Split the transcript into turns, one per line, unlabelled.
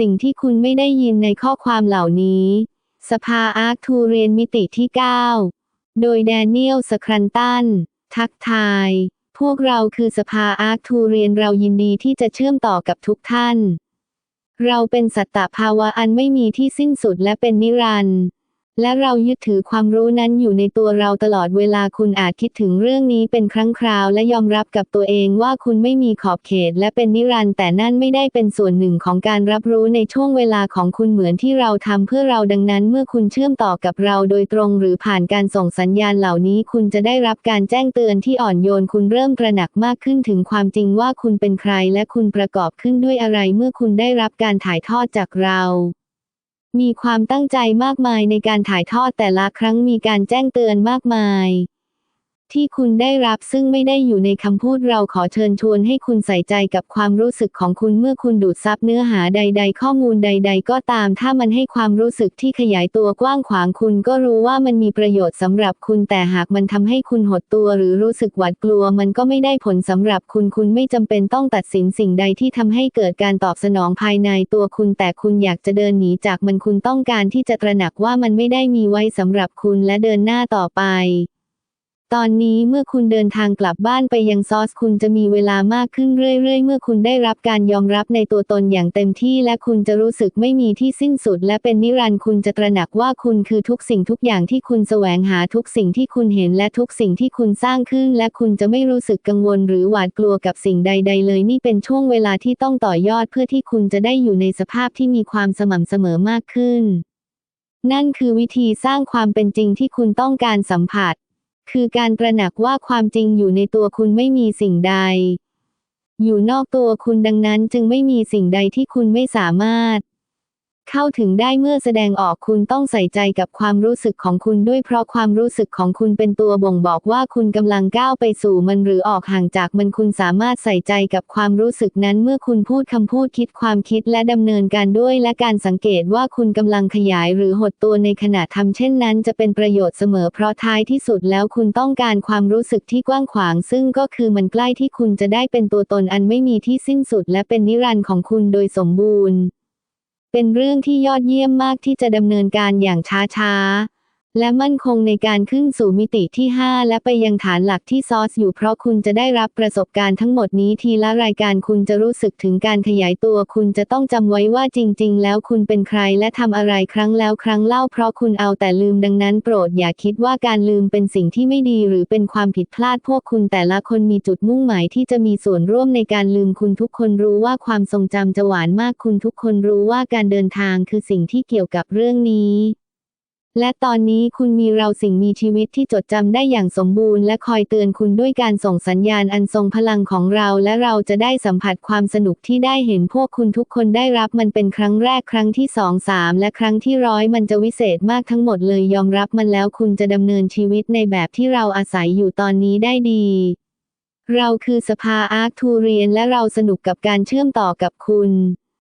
สิ่งที่คุณไม่ได้ยินในข้อความเหล่านี้ สภาอาร์คทูเรียนมิติที่ 9 โดยแดเนียลสครันตัน ทักทาย พวกเราคือสภาอาร์คทูเรียนเรายินดีที่จะเชื่อมต่อกับทุกท่าน เราเป็นสัตตภาวะอันไม่มีที่สิ้นสุดและเป็นนิรันดร์ และเรายึดถือความรู้นั้นอยู่ในตัวเราตลอดเวลาคุณอาจคิดถึงเรื่องนี้เป็นครั้งคราวและยอมรับกับตัวเองว่าคุณไม่มีขอบเขตและเป็นนิรันดร์แต่นั่นไม่ได้เป็นส่วนหนึ่งของการรับรู้ในช่วงเวลาของคุณเหมือนที่เราทำเพื่อเราดังนั้น เมื่อคุณเชื่อมต่อกับเราโดยตรงหรือผ่านการส่งสัญญาณเหล่านี้ คุณจะได้รับการแจ้งเตือนที่อ่อนโยนคุณเริ่มตระหนักมากขึ้นถึงความจริงว่าคุณเป็นใครและคุณประกอบขึ้นด้วยอะไรเมื่อคุณได้รับการถ่ายทอดจากเรา มีความตั้งใจมากมายในการถ่ายทอดแต่ละครั้งมีการแจ้งเตือนมากมาย ที่คุณได้รับซึ่งไม่ได้อยู่ในคำพูดเราขอเชิญชวนให้คุณใส่ใจกับความรู้สึกของคุณเมื่อคุณดูดซับเนื้อหาใด ๆ ข้อมูลใด ๆ ก็ตาม ถ้ามันให้ความรู้สึกที่ขยายตัวกว้างขวางคุณก็รู้ว่ามันมีประโยชน์สำหรับคุณแต่หากมันทำให้คุณหดตัวหรือรู้สึกหวาดกลัว มันก็ไม่ได้ผลสำหรับคุณคุณไม่จำเป็นต้องตัดสินสิ่งใดที่ทำให้เกิดการตอบสนองภายในตัวคุณ แต่คุณอยากจะเดินหนีจากมันคุณต้องการที่จะตระหนักว่ามันไม่ได้มีไว้สำหรับคุณและเดินหน้าต่อไป ตอนนี้เมื่อคุณเดินทางกลับบ้านไปยังซอสคุณจะมีเวลามากขึ้นเรื่อยๆ เมื่อคุณได้รับการยอมรับในตัวตนอย่างเต็มที่และคุณจะรู้สึกไม่มีที่สิ้นสุด และเป็นนิรันดร์คุณจะตระหนักว่าคุณคือทุกสิ่งทุกอย่างที่คุณแสวงหาทุกสิ่งที่คุณเห็นและทุกสิ่งที่คุณสร้างขึ้น และคุณจะไม่รู้สึกกังวลหรือหวาดกลัวกับสิ่งใด ๆ เลยนี่เป็นช่วงเวลาที่ต้องต่อยอดเพื่อที่คุณจะได้อยู่ในสภาพที่มีความสม่ำเสมอมากขึ้น นั่นคือวิธีสร้างความเป็นจริงที่คุณต้องการสัมผัส คือการตระหนักว่าความจริงอยู่ในตัวคุณไม่มีสิ่งใด อยู่นอกตัวคุณดังนั้นจึงไม่มีสิ่งใดที่คุณไม่สามารถ เข้าถึงได้เมื่อแสดงออกคุณต้องใส่ใจกับความรู้สึกของคุณด้วยเพราะความรู้สึกของคุณเป็นตัวบ่งบอกว่าคุณกำลังก้าวไปสู่มันหรือออกห่างจากมันคุณสามารถใส่ใจกับความรู้สึกนั้นเมื่อคุณพูดคำพูดคิดความคิดและดำเนินการด้วย และการสังเกตว่าคุณกำลังขยายหรือหดตัวในขณะทำเช่นนั้น จะเป็นประโยชน์เสมอเพราะท้ายที่สุดแล้วคุณต้องการความรู้สึกที่กว้างขวาง ซึ่งก็คือมันใกล้ที่คุณจะได้เป็นตัวตนอันไม่มีที่สิ้นสุด และเป็นนิรันดร์ของคุณโดยสมบูรณ์ เป็นเรื่องที่ยอดเยี่ยมมากที่จะดำเนินการอย่างช้าๆ และมั่นคงในการขึ้นสู่มิติที่ 5 และไปยังฐานหลักที่ซอสอยู่เพราะคุณจะได้รับประสบการณ์ทั้งหมดนี้ทีละรายการคุณจะรู้สึกถึงการขยายตัว คุณจะต้องจำไว้ว่าจริง ๆ แล้วคุณเป็นใครและทำอะไรครั้งแล้วครั้งเล่าเพราะคุณเอาแต่ลืมดังนั้นโปรดอย่าคิดว่าการลืมเป็นสิ่งที่ไม่ดีหรือเป็นความผิดพลาดพวกคุณแต่ละคนมีจุดมุ่งหมายที่จะมีส่วนร่วมในการลืมคุณทุกคนรู้ว่าความทรงจำจะหวานมากคุณทุกคนรู้ว่าการเดินทางคือสิ่งที่เกี่ยวกับเรื่องนี้ และตอนนี้คุณมีเราสิ่งมีชีวิตที่จดจำได้อย่างสมบูรณ์และคอยเตือนคุณด้วยการส่งสัญญาณอันทรงพลังของเรา และเราจะได้สัมผัสความสนุกที่ได้เห็นพวกคุณทุกคนได้รับมันเป็นครั้งแรกครั้งที่สองสามและครั้งที่ร้อยมันจะวิเศษมากทั้งหมดเลยยอมรับมันแล้วคุณจะดำเนินชีวิตในแบบที่เราอาศัยอยู่ตอนนี้ได้ดี เราคือสภาอาร์คทูเรียนและเราสนุกกับการเชื่อมต่อกับคุณ